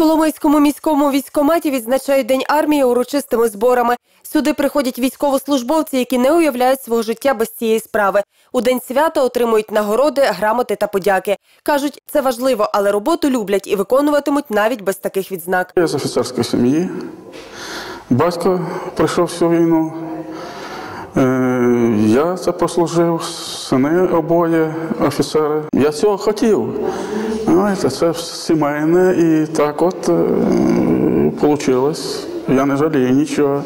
Коломийському міському військкоматі відзначають День армії урочистими зборами. Сюди приходять військовослужбовці, які не уявляють свого життя без цієї справи. У день свята отримують нагороди, грамоти та подяки. Кажуть, це важливо, але роботу люблять і виконуватимуть навіть без таких відзнак. Я з офіцерської сім'ї. Батько прийшов всю війну. Е, Я це послужив, сини обоє офіцери. Я цього хотів. Знаєте, це сімейне і так от вийшло. Я не жалію нічого.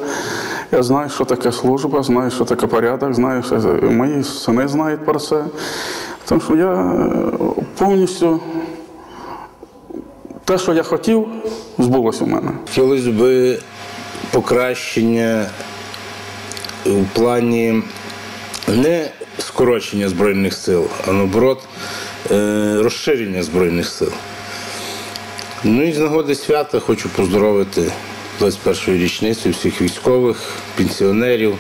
Я знаю, що таке служба, знаю, що таке порядок, знаю, що мої сини знають про це. Тому що я е, повністю те, що я хотів, збулося у мене. Хотілося б покращення в плані не скорочення Збройних сил, а наоборот е, розширення Збройних сил. Ну і з нагоди свята хочу поздоровити 21-ю річницю всіх військових, пенсіонерів,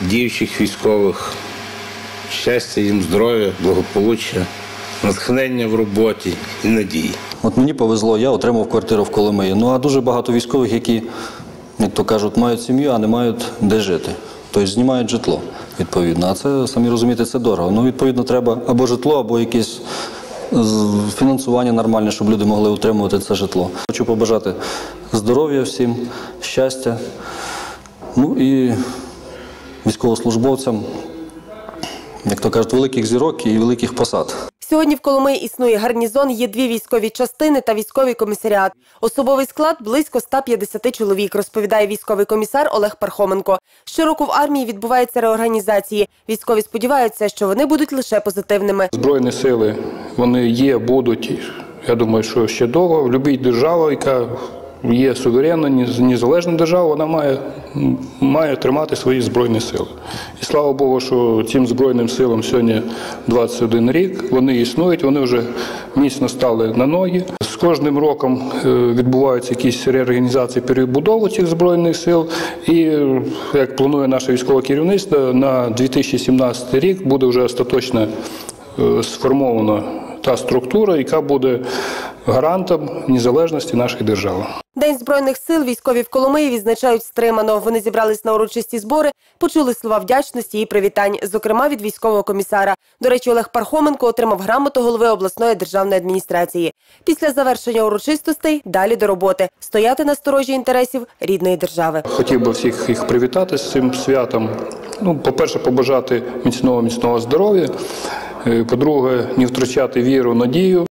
діючих військових, щастя їм, здоров'я, благополуччя, натхнення в роботі і надії. От мені повезло, я отримав квартиру в Коломиї. Ну а дуже багато військових, які, як то кажуть, мають сім'ю, а не мають де жити. Тобто знімають житло, відповідно. А це, самі розумієте, це дорого. Ну, відповідно, треба або житло, або якесь фінансування нормальне, щоб люди могли утримувати це житло. Хочу побажати здоров'я всім, щастя. Ну і військовослужбовцям, як то кажуть, великих зірок і великих посад. Сьогодні в Коломиї існує гарнізон, є дві військові частини та військовий комісаріат. Особовий склад близько 150 чоловік, розповідає військовий комісар Олег Пархоменко. Щороку в армії відбуваються реорганізації. Військові сподіваються, що вони будуть лише позитивними. Збройні сили вони є, будуть. Я думаю, що ще довго. В будь-якій яка є суверенна, незалежна держава, вона має, має тримати свої збройні сили. І слава Богу, що цим збройним силам сьогодні 21 рік. Вони існують, вони вже міцно стали на ноги. З кожним роком е, відбуваються якісь реорганізації перебудови цих збройних сил. І як планує наше військове керівництво, на 2017 рік буде вже остаточно е, сформована та структура, яка буде гарантом незалежності нашої держави. День збройних сил військові в Коломиї відзначають стримано. Вони зібрались на урочисті збори, почули слова вдячності і привітань, зокрема від військового комісара. До речі, Олег Пархоменко отримав грамоту голови обласної державної адміністрації. Після завершення урочистостей далі до роботи стояти на сторожі інтересів рідної держави. Хотів би всіх їх привітати з цим святом. Ну, по-перше, побажати міцного міцного здоров'я. Е, По-друге, не втрачати віру, надію.